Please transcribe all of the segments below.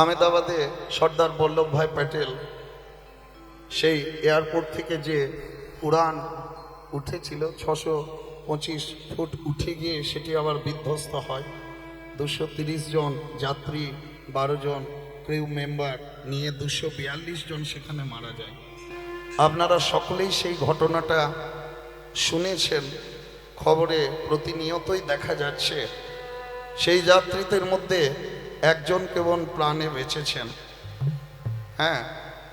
আহমেদাবাদে সর্দার বল্লভভাই প্যাটেল সেই এয়ারপোর্ট থেকে যে উড়ান উঠেছিল ছশো পঁচিশ ফুট উঠে গিয়ে সেটি আবার বিধ্বস্ত হয়। দুশো তিরিশ জন যাত্রী, বারো জন ক্রিউ মেম্বার নিয়ে দুশো বিয়াল্লিশ জন সেখানে মারা যায়। আপনারা সকলেই সেই ঘটনাটা শুনেছেন, খবরে প্রতিনিয়তই দেখা যাচ্ছে। সেই যাত্রীদের মধ্যে একজন কেবল প্রাণে বেঁচেছেন। হ্যাঁ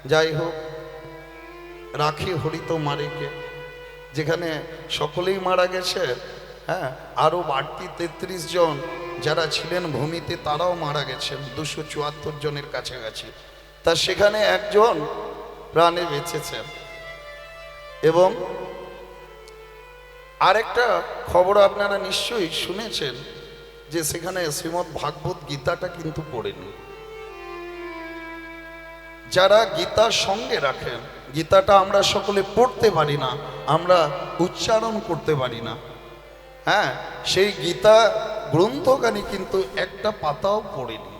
যাই হোক, রাখি হরিত মারিকে, যেখানে সকলেই মারা গেছে হ্যাঁ আরও বাড়তি তেত্রিশ জন যারা ছিলেন ভূমিতে, তারাও মারা গেছেন, দুশো চুয়াত্তর জনের কাছাকাছি। তা সেখানে একজন প্রাণে বেঁচেছেন। এবং আরেকটা খবর আপনারা নিশ্চয়ই শুনেছেন যে সেখানে শ্রীমৎ ভাগবত গীতাটা কিন্তু পড়েনি। যারা গীতার সঙ্গে রাখেন, গীতাটা আমরা সকলে পড়তে পারি না, আমরা উচ্চারণ করতে পারি না। হ্যাঁ সেই গীতা গ্রন্থকারী কিন্তু একটা পাতাও পড়েনি।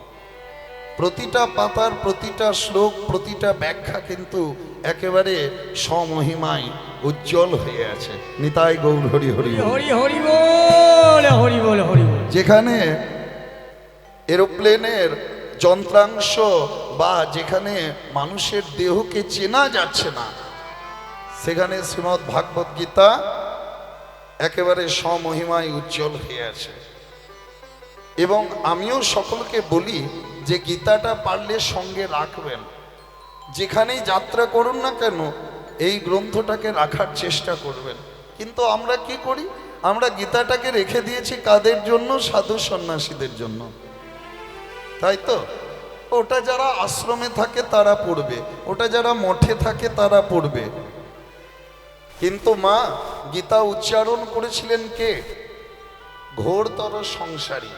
প্রতিটা পাতার, প্রতিটা শ্লোক, প্রতিটা ব্যাখ্যা কিন্তু একেবারে স্বমহিমায় উজ্জ্বল হয়ে আছে। নিতাই গৌর হরি হরি। হরি হরি বল হরি বল হরি বল। যেখানে এরোপ্লেনের যন্ত্রাংশ বা যেখানে মানুষের দেহকে চেনা যাচ্ছে না সেখানে শ্রীমৎ ভাগবত গীতা একেবারে স্বমহিমায় উজ্জ্বল হয়ে আছে। এবং আমিও সকলকে বলি যে গীতাটা পারলে সঙ্গে রাখবেন। যেখানেই যাত্রা করুন না কেন, এই গ্রন্থটাকে রাখার চেষ্টা করবেন। কিন্তু আমরা কি করি? আমরা গীতাটাকে রেখে দিয়েছি কাদের জন্য? সাধু সন্ন্যাসীদের জন্য। তাই তো? ওটা যারা আশ্রমে থাকে তারা পড়বে। ওটা যারা মঠে থাকে তারা পড়বে। কিন্তু মা, গীতা উচ্চারণ করেছিলেন কে? ঘোরতর সংসারী।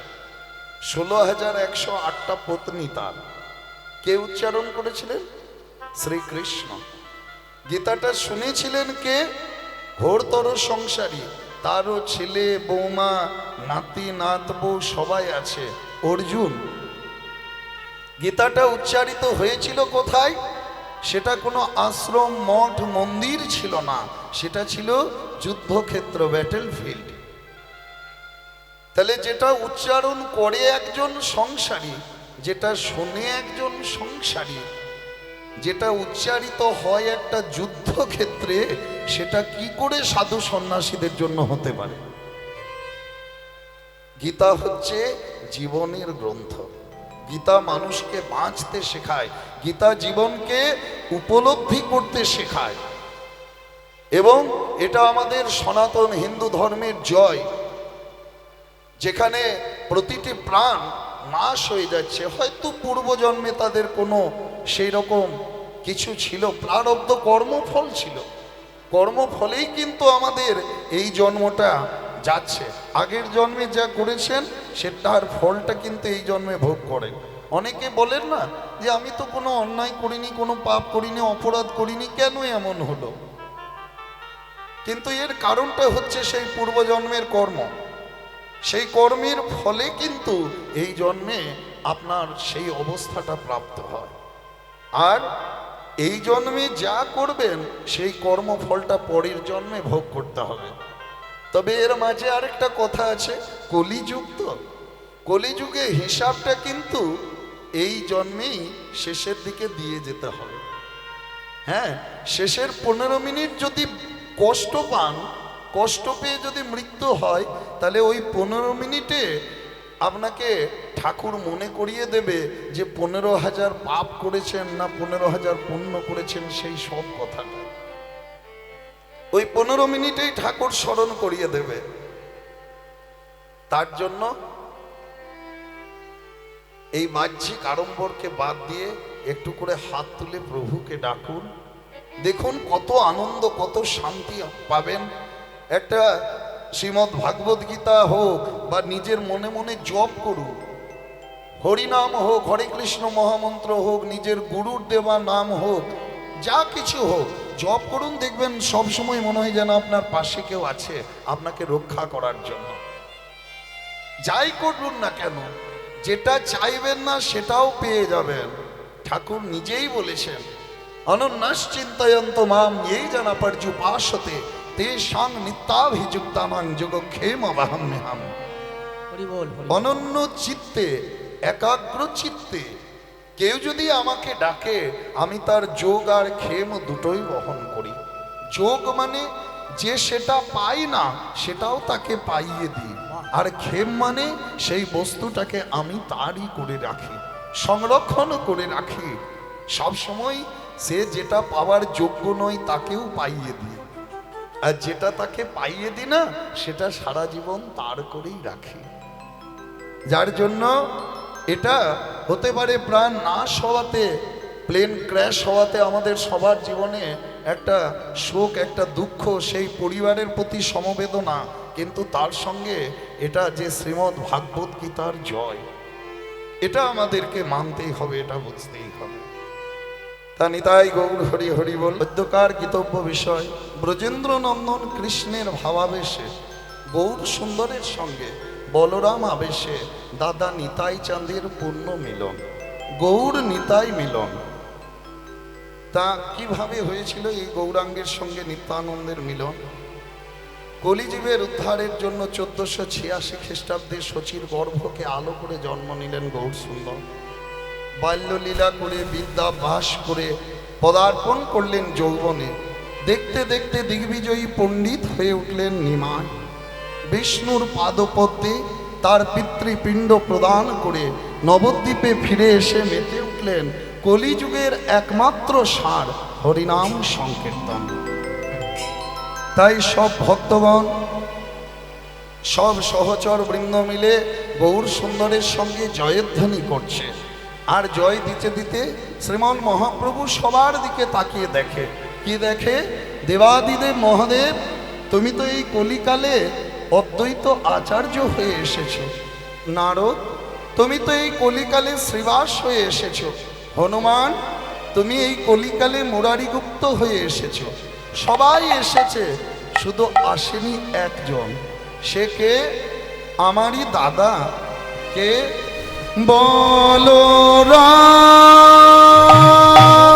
ষোলো হাজার একশো আটটা পত্নী তার। কে উচ্চারণ করেছিলেন? শ্রীকৃষ্ণ। গীতাটা শুনেছিলেন কে? ঘোরতর সংসারী। তারও ছেলে, বৌমা, নাতি নাত বউ সবাই আছে। অর্জুন, গীতাটা উচ্চারিত হয়েছিল কোথায়? সেটা কোনো আশ্রম, মঠ, মন্দির ছিল না। সেটা ছিল যুদ্ধক্ষেত্র ব্যাটেল ফিল্ড তাহলে যেটা উচ্চারণ করে একজন সংসারী, যেটা শোনে একজন সংসারী যেটা উচ্চারিত হয় একটা যুদ্ধক্ষেত্রে, সেটা কি করে সাধু সন্ন্যাসীদের জন্য হতে পারে? গীতা হচ্ছে জীবনের গ্রন্থ। গীতা মানুষকে বাঁচতে শেখায়। গীতা জীবনকে উপলব্ধি করতে শেখায়। এবং এটা আমাদের সনাতন হিন্দু ধর্মের জয়। যেখানে প্রতিটি প্রাণ নাশ হয়ে যাচ্ছে। হয়তো পূর্বজন্মে তাদের কোনো সেই রকম কিছু ছিল, প্রারব্ধ কর্মফল ছিল। কর্মফলেই কিন্তু আমাদের এই জন্মটা যাচ্ছে। আগের জন্মে যা করেছেন, সেটার ফলটা কিন্তু এই জন্মে ভোগ করেন। অনেকে বলেন না যে, আমি তো কোনো অন্যায় করিনি, কোনো পাপ করিনি, অপরাধ করিনি, কেন এমন হলো? কিন্তু এর কারণটা হচ্ছে সেই পূর্বজন্মের কর্ম। সেই কর্মের ফলে কিন্তু এই জন্মে আপনার সেই অবস্থাটা প্রাপ্ত হয়। আর এই জন্মে যা করবেন, সেই কর্মফলটা পরের জন্মে ভোগ করতে হবে। তবে এর মাঝে আরেকটা কথা আছে, কলিযুগ তো। কলিযুগে হিসাবটা কিন্তু এই জন্মেই শেষের দিকে দিয়ে যেতে হবে। হ্যাঁ শেষের পনেরো মিনিট যদি কষ্ট পান কষ্ট পেয়ে যদি মৃত্যু হয়, তাহলে ওই পনেরো মিনিটে আপনাকে ঠাকুর মনে করিয়ে দেবে যে পনেরো হাজার পাপ করেছেন না পনেরো হাজার পুণ্য করেছেন, সেই সব কথাটা। ওই পনেরো মিনিটেই ঠাকুর স্মরণ করিয়ে দেবে। তার জন্য এই বাহ্যিক আড়ম্বরকে বাদ দিয়ে একটু করে হাত তুলে প্রভুকে ডাকুন। দেখুন কত আনন্দ, কত শান্তি পাবেন। একটা শ্রীমৎ ভাগবত গীতা হোক বা নিজের মনে মনে জপ করুন। হরিনাম হোক, হরে কৃষ্ণ মহামন্ত্র হোক, নিজের গুরুর দেওয়া নাম হোক, যা কিছু হোক, জপ করুন, দেখবেন সবসময় মনে হয় যেন আপনার পাশে কেউ আছে, আপনাকে রক্ষা করার জন্য। যাই করুন না কেন, যেটা চাইবেন না সেটাও পেয়ে যাবেন। ঠাকুর নিজেই বলেছেন অনন্যাস চিন্তায়ন্ত মাম, এই জানা পর্যুপাসতে তে সাং নিত্যাভিযুক্তানাং যোগক্ষেম অবাহাম্যহাম অনন্য চিত্তে একাগ্র চিত্তে কেউ যদি আমাকে ডাকে আমি তার যোগ আর ক্ষেম দুটোই বহন করি। যোগ মানে যে সেটা পাই না সেটাও তাকে পাইয়ে দিই। আর ক্ষেম মানে সেই বস্তুটাকে আমি তারই করে রাখি সংরক্ষণ করে রাখি। সবসময় সে যেটা পাওয়ার যোগ্য নয় তাকেও পাইয়ে দিই। আর যেটা তাকে পাইয়ে দিই না, সেটা সারা জীবন তার করেই রাখি। যার জন্য এটা হতে পারে প্রাণ নাশ হওয়াতে প্লেন ক্র্যাশ হওয়াতে আমাদের সবার জীবনে একটা শোক, একটা দুঃখ, সেই পরিবারের প্রতি সমবেদনা, কিন্তু তার সঙ্গে এটা যে শ্রীমৎ ভাগবত গীতার জয়, এটা আমাদেরকে মানতেই হবে, এটা বুঝতেই হবে। তা নিতাই গৌর হরি হরি বল পদ্যকার গীতব্য বিষয়। ব্রজেন্দ্র নন্দন কৃষ্ণের ভাবাবেশে, গৌর সুন্দরের সঙ্গে বলরাম আবেশে, দাদা নিতাই চাঁদের পূর্ণ মিলন, গৌর নিতাই মিলন। তা কীভাবে হয়েছিল এই গৌরাঙ্গের সঙ্গে নিত্যানন্দের মিলন? কলিজীবের উদ্ধারের জন্য চোদ্দশো ছিয়াশি খ্রিস্টাব্দে শচীর গর্ভকে আলো করে জন্ম নিলেন গৌর সুন্দর। বাল্যলীলা করে বিদ্যাভ্যাস করে পদার্পণ করলেন যৌবনে। দেখতে দেখতে দিগ্বিজয়ী পণ্ডিত হয়ে উঠলেন নিমায় বিষ্ণুর পাদপদ্মে তার পিতৃপিণ্ড প্রদান করে নবদ্বীপে ফিরে এসে মেতে উঠলেন কলিযুগের একমাত্র সার হরিনাম সংকীর্তন। তাই সব ভক্তগণ, সব সহচর বৃন্দ মিলে গৌর সুন্দরের সঙ্গে জয়ধ্বনি করছে। আর জয় দিতে দিতে শ্রীমন মহাপ্রভু সবার দিকে তাকিয়ে দেখে। কি দেখে? দেবাদিদেব মহাদেব, তুমি তো এই কলিকালে অদ্বৈত আচার্য হয়ে এসেছ। নারদ, তুমি তো এই কলিকালে শ্রীবাস হয়ে এসেছ। হনুমান, তুমি এই কলিকালে মুরারিগুপ্ত হয়ে এসেছ। সবাই এসেছে, শুধু আসেনি একজন। সে কে? আমারই দাদা। কে? বলরাম!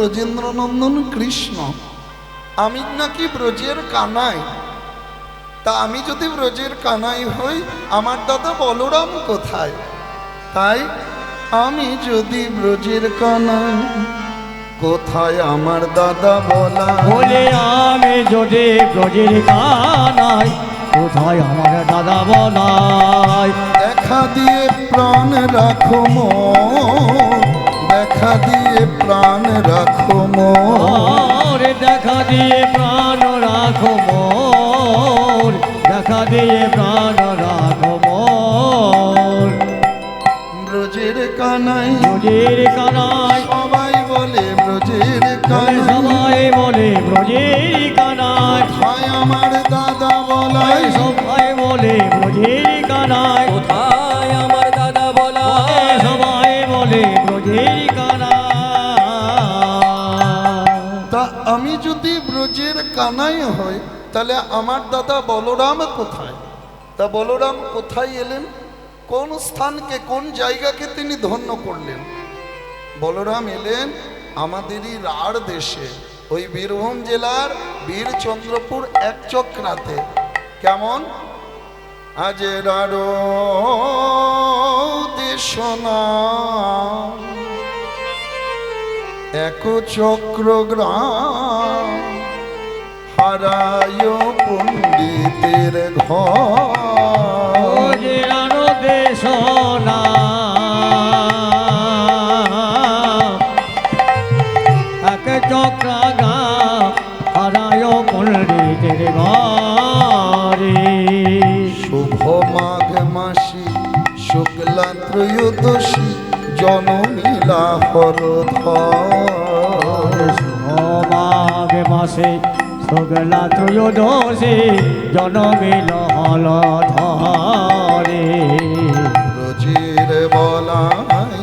ব্রজেন্দ্রনন্দন কৃষ্ণ। আমি নাকি ব্রজের কানাই? তা আমি যদি ব্রজের কানাই হই আমার দাদা বলরাম কোথায়? তাই আমি যদি ব্রজের কানাই কোথায় আমার দাদা বলা বলে আমি যদি ব্রজের কানাই কোথায় আমার দাদা বলাই দেখা দিয়ে প্রাণ রাখো মোর দেখা দিয়ে প্রাণ রাখো মোর। দেখা দিয়ে প্রাণ রাখো মোর। দেখা দিয়ে প্রাণ রাখো মোর। ব্রজের কানাই ব্রজের কানাই সবাই বলে ব্রজের বলে কানাই সবাই বলে ব্রজের কানাই হায় আমার দাদা বলাই সবাই বলে ব্রজের কানাই কোথায় আমি যদি ব্রজের কানাই হই, তাহলে আমার দাদা বলরাম কোথায়? তা বলরাম কোথায় এলেন? কোন স্থানকে, কোন জায়গাকে তিনি ধন্য করলেন? বলরাম এলেন আমাদেরই রাঢ় দেশে, ওই বীরভূম জেলার বীরচন্দ্রপুর এক চক্রাতে কেমন? আজ রাঢ় দেশ না। এক চক্রগ্রাম হারায় পণ্ডিতের ঘর। এক চক্রাগা হারায় পণ্ডিতের ঘর মাসি শুক্লা ত্রয়োদশী জননীলা হরধর মাঘ মাসে শুক্লা ত্রয়োদশী জনমিল হল ধরে। ব্রজের বলাই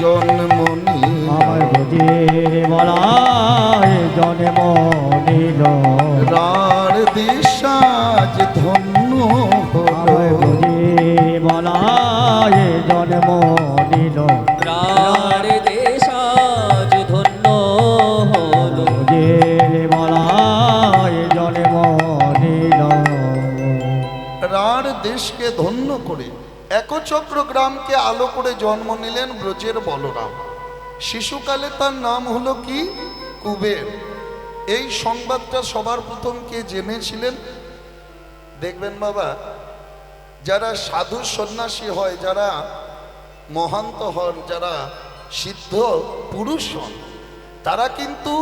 জন্মনি আমার বুঝির বলায় জন্ম নিল রার দিশাজ ধন্য আমার হলো বুঝির বলায় জন্ম প্রাণ দেশাজ ধন্য হলো। জন্ম নিল রার দেশকে ধন্য করে একচক্র গ্রামকে আলো করে জন্ম নিলেন ব্রজের বলরাম। শিশুকালে তার নাম হলো কি? কুবের। এই সংবাদটা সবার প্রথম কে জেনেছিলেন? দেখবেন বাবা যারা সাধু সন্ন্যাসী হয় যারা মহান্ত হন যারা সিদ্ধ পুরুষ হন, তারা কিন্তু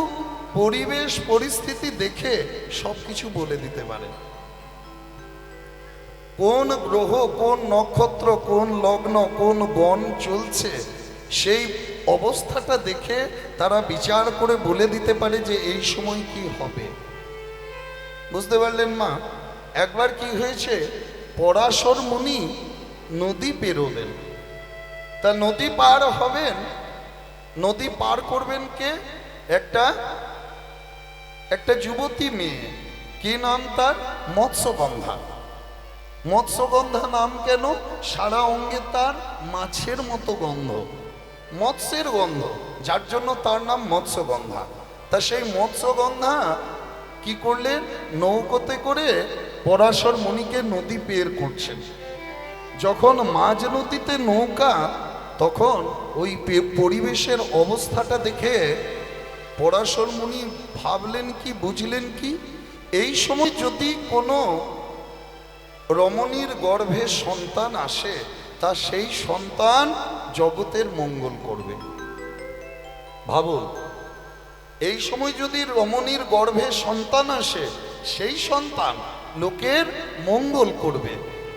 পরিবেশ, পরিস্থিতি দেখে সব কিছু বলে দিতে পারে কোন গ্রহ, কোন নক্ষত্র, কোন লগ্ন, কোন গণ চলছে, সেই অবস্থাটা দেখে তারা বিচার করে বলে দিতে পারে যে এই সময় কি হবে। বুঝতে পারলেন মা? একবার কি হয়েছে? পরাশর মুনি নদী পেরোবেন তা নদী পার হবেন, নদী পার করবেন কে? একটা একটা যুবতী মেয়ে। কি নাম তার? মৎস্যগন্ধা। মৎস্যগন্ধা নাম কেন? সারা অঙ্গে তার মাছের মতো গন্ধ। মৎস্যের গন্ধ, যার জন্য তার নাম মৎস্যগন্ধা। তা সেই মৎস্যগন্ধা কি করলেন নৌকোতে করে পরাশর মুনিকে নদী পের করছেন। যখন মাঝ নদীতে নৌকা তখন ওই পরিবেশের অবস্থাটা দেখে পরাশর মুনি ভাবলেন কি, বুঝলেন কি? এই সময় যদি কোনো রমণীর গর্ভে সন্তান আসে, তা সেই সন্তান জগতের মঙ্গল করবে। ভাবুন, এই সময় যদি রমণীর গর্ভে সন্তান আসে, সেই সন্তান লোকের মঙ্গল করবে।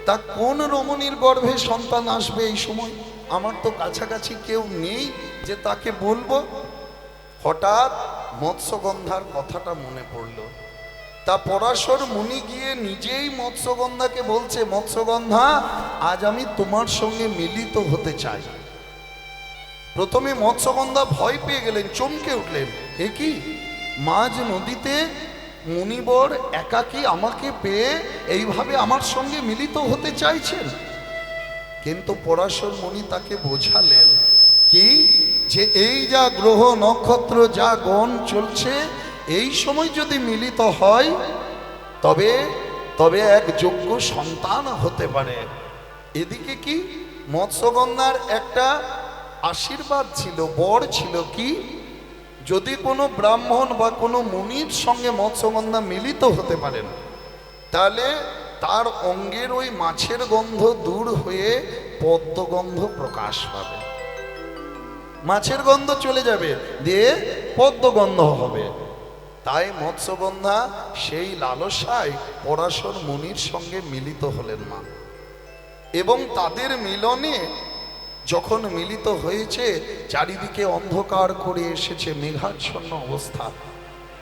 তা কোন রমণীর গর্ভে সন্তান আসবে এই সময়? আমার তো কাছাকাছি কেউ নেই যে তাকে বলব। হঠাৎ মৎস্যগন্ধার কথাটা মনে পড়ল। তা পরাশর মুনি গিয়ে নিজেই মৎস্যগন্ধাকে বলছে, মৎস্যগন্ধা, আজ আমি তোমার সঙ্গে মিলিত হতে চাই। প্রথমে মৎস্যগন্ধা ভয় পেয়ে গেলেন, চমকে উঠলেন। এ কি? মাঝ নদীতে মুনিবর একাকী আমাকে পেয়ে এইভাবে আমার সঙ্গে মিলিত হতে চাইছেন? কিন্তু পরাশর মুনি তাকে বোঝালেন, কি? যে এই যা গ্রহ নক্ষত্র যা গণ চলছে, এই সময় যদি মিলিত হয়, তবে তবে এক যোগ্য সন্তান হতে পারে। এদিকে কি? মৎস্যগন্ধার একটা আশীর্বাদ ছিল, বর ছিল কি? যদি কোনো ব্রাহ্মণ বা কোনো মুনির সঙ্গে মৎস্যগন্ধা মিলিত হতে পারেন, তাহলে তার অঙ্গের ওই মাছের গন্ধ দূর হয়ে পদ্মগন্ধ প্রকাশ পাবে। মাছের গন্ধ চলে যাবে, দিয়ে পদ্মগন্ধ হবে। তাই মৎস্যগন্ধা সেই লালসায় পরাশর মুনির সঙ্গে মিলিত হলেন মা। এবং তাদের মিলনে যখন মিলিত হয়েছে, চারিদিকে অন্ধকার করে এসেছে মেঘাচ্ছন্ন অবস্থা।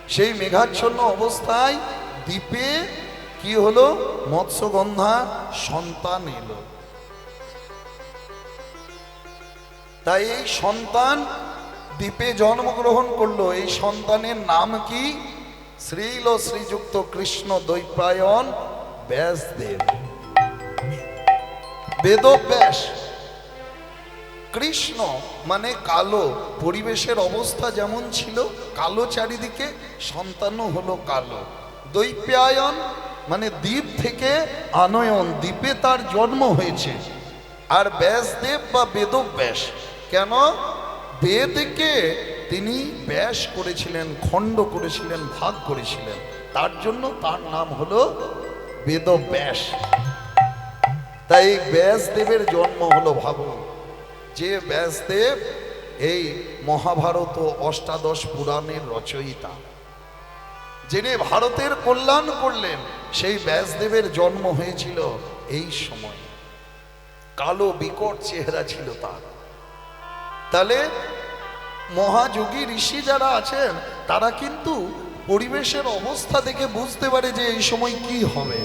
সেই মেঘাচ্ছন্ন অবস্থায় দ্বীপে কি হলো? মৎস্যগন্ধা সন্তান এলো। তাই এই সন্তান দ্বীপে জন্মগ্রহণ করল। এই সন্তানের নাম কি? শ্রীল শ্রীযুক্ত কৃষ্ণ দৈপায়ন ব্যাসদেব। বেদব্যাস। কৃষ্ণ মানে কালো। পরিবেশের অবস্থা যেমন ছিল, কালো চারিদিকে সন্তানও হলো কালো। দৈপ্যায়ন মানে দ্বীপ থেকে আনয়ন, দ্বীপে তার জন্ম হয়েছে। আর ব্যাসদেব বা বেদব্যাস, কেন? বেদকে তিনি ব্যাস করেছিলেন, খণ্ড করেছিলেন, ভাগ করেছিলেন। তার জন্য তার নাম হলো বেদব্যাস। তাই ব্যাসদেবের জন্ম হলো ভাবুন, যে ব্যাসদেব এই মহাভারত ও অষ্টাদশ পুরাণের রচয়িতা। যিনি ভারতের কল্যাণ করলেন, সেই ব্যাসদেবের জন্ম হয়েছিল এই সময়। কালো বিকট চেহারা ছিল তার। তাহলে মহাযোগী ঋষি যারা আছেন, তারা কিন্তু পরিবেশের অবস্থা দেখে বুঝতে পারে যে এই সময় কি হবে।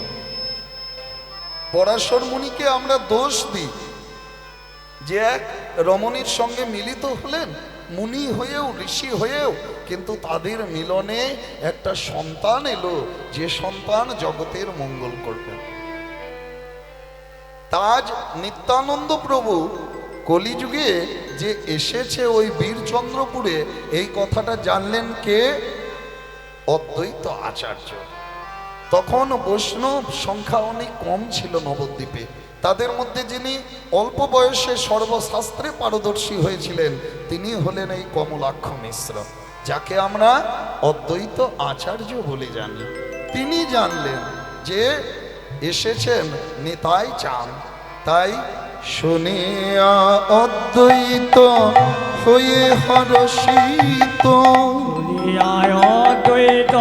পরাশর মুনিকে আমরা দোষ দিই। যে এক রমণীর সঙ্গে মিলিত হলেন মুনি হয়েও, ঋষি হয়েও, কিন্তু তাদের মিলনে একটা সন্তান এলো, যে সন্তান জগতের মঙ্গল করবে। তাজ নিত্যানন্দ প্রভু কলিযুগে যে এসেছে ওই বীরচন্দ্রপুরে, এই কথাটা জানলেন কে? অদ্বৈত আচার্য। তখন বৈষ্ণব সংখ্যা অনেক কম ছিল নবদ্বীপে। তাদের মধ্যে যিনি অল্প বয়সে সর্বশাস্ত্রে পারদর্শী হয়েছিলেন, তিনি হলেন এই কমলাক্ষ মিশ্র, যাকে আমরা অদ্বৈত আচার্য বলে জানি। তিনি জানলেন যে এসেছেন নিতাই চান তাই শুনিয়া অদ্বৈত হয়ে হরষিত। অদ্বৈত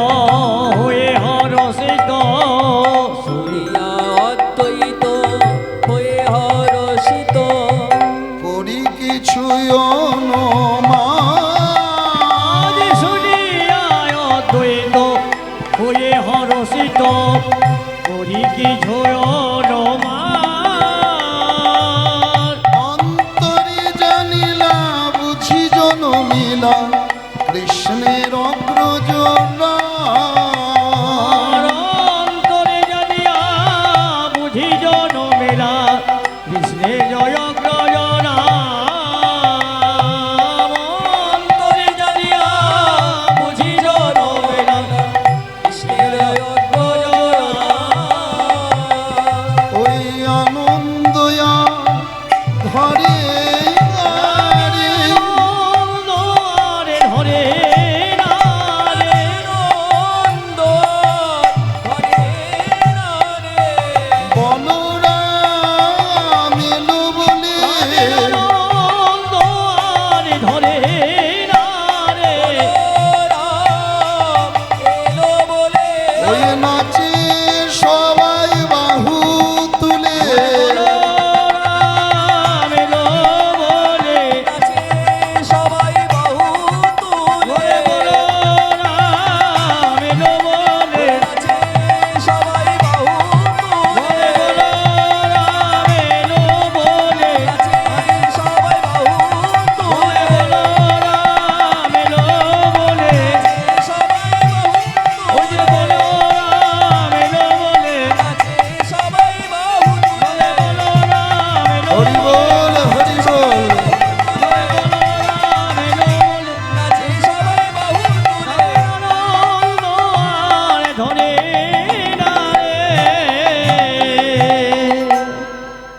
মেলা কৃষ্ণের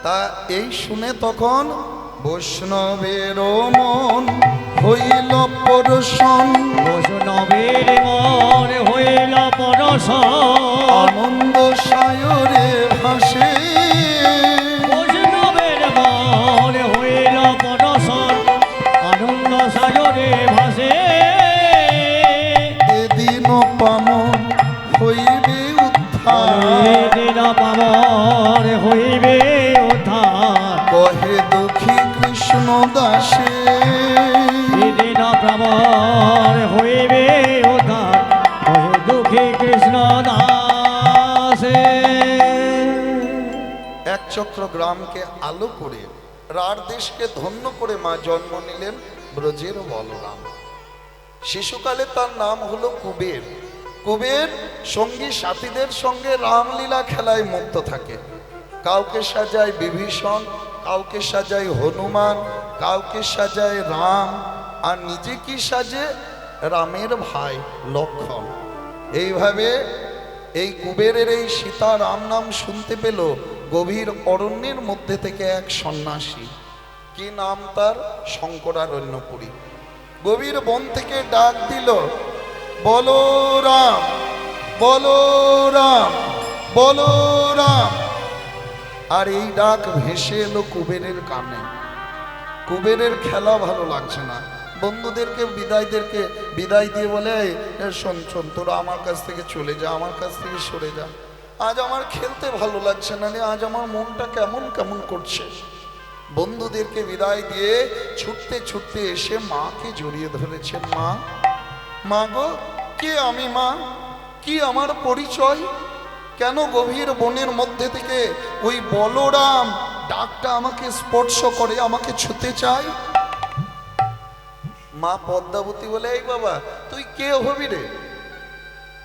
তা এই শুনে তখন বৈষ্ণবের মন হইল পরশন। বৈষ্ণবের মন হইল পরশ আনন্দ সায়রে ভাসে। বৈষ্ণবের মন হইল পরশ আনন্দ সাগরে ভাসে। এদিন পামন হইবে উদ্ধার। দিন পাবন হইবে কৃষ্ণ দাসে। দিন ভ্রমণ হইবে উদ্ধার হয়ে দুঃখী কৃষ্ণ দাসে। এক চক্র গ্রামকে আলো করে রার দেশকে ধন্য করে মা জন্ম নিলেন ব্রজের বলরাম। শিশুকালে তার নাম হলো কুবের। কুবের সঙ্গী সাথীদের সঙ্গে রামলীলা খেলায় মুক্ত থাকে। কাউকে সাজায় বিভীষণ কাউকে সাজায় হনুমান, কাউকে সাজায় রাম, আর নিজে কি সাজে রামের ভাই লক্ষণ। এইভাবে এই কুবেরের এই সীতা রাম নাম শুনতে পেল, গভীর অরণ্যের মধ্যে থেকে এক সন্ন্যাসী। কি নাম তার? শঙ্করারণ্যপুরী। গভীর বন থেকে ডাক দিল, বলো রাম বলো রাম বলো রাম। আর এই ডাক ভেসে এলো কুবেরের কানে। কুবেরের খেলা ভালো লাগছে না। বন্ধুদেরকে, বিদায়দেরকে, বিদায় দিয়ে বলে শোন শোন, তোরা আমার কাছ থেকে চলে যা, আমার কাছ থেকে সরে যা। আজ আমার খেলতে ভালো লাগছে না আজ আমার মনটা কেমন কেমন করছে? বন্ধুদেরকে বিদায় দিয়ে ছুটতে ছুটতে এসে মাকে জড়িয়ে ধরেছেন মা। মা গো, কে আমি মা? কি আমার পরিচয়? কেন গভীর বনের মধ্যে থেকে ওই বলরাম ডাকটা আমাকে স্পর্শ করে, আমাকে ছুতে চায়? মা পদ্মাবতী বলে, এই বাবা, তুই কে হবি রে?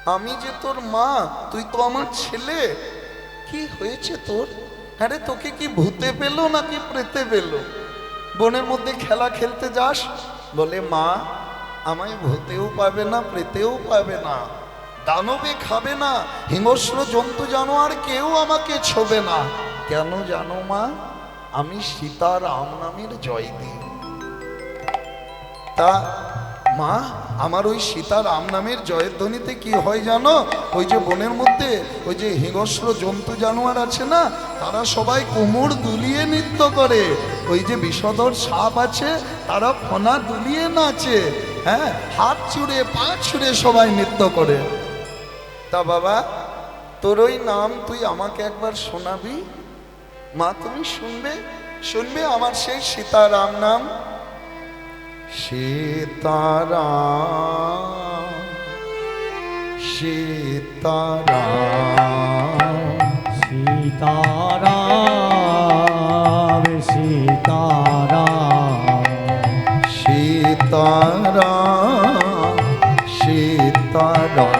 আমি যে তোর মা, তুই তো আমার ছেলে। কি হয়েছে তোর? আরে তোকে কি ভূতে পেল নাকি প্রেতে পেল? বনের মধ্যে খেলা খেলতে যাস? বলে, মা, আমায় ভূতেও পাবে না, প্রেতেও পাবে না। দানবে খাবে না। হিংস্র জন্তু জানোয়ার কেউ আমাকে ছোবে না। কেন জানো মা? আমি সীতারাম নামের জয়দেব তা, মা, আমার ওই সীতার রাম নামের জয়ধ্বনিতে কি হয় জানো? ওই যে বনের মধ্যে ওই যে হিংস্র জন্তু জানোয়ার আছে না, তারা সবাই কোমর দুলিয়ে নৃত্য করে। ওই যে বিষধর সাপ আছে, তারা ফনা দুলিয়ে নাচে। হ্যাঁ? হাত ছুঁড়ে, পা ছুঁড়ে সবাই নৃত্য করে। তা বাবা তোর ওই নাম তুই আমাকে একবার শোনাবি? মা তুমি শুনবে? শুনবে আমার সেই সীতারাম নাম? সীতারাম সীতারাম। সীতারাম সীতারাম। সীতারাম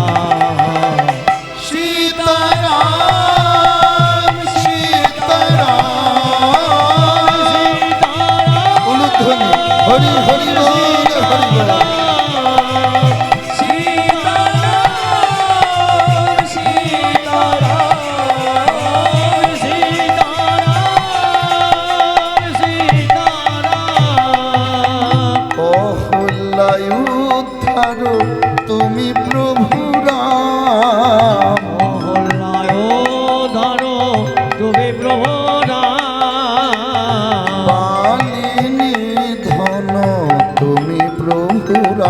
তুমি প্রভু রাম তুমি প্রভু পালিনী ধন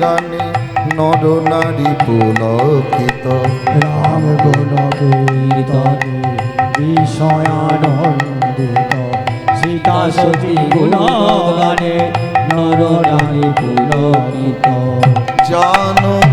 গানে নর নারী পুলকিত। রাম গুণ কীর্তনে বিষয়ানন্দিত সীতা সতী গুণ গানে নর নারী পুলকিত। জানকী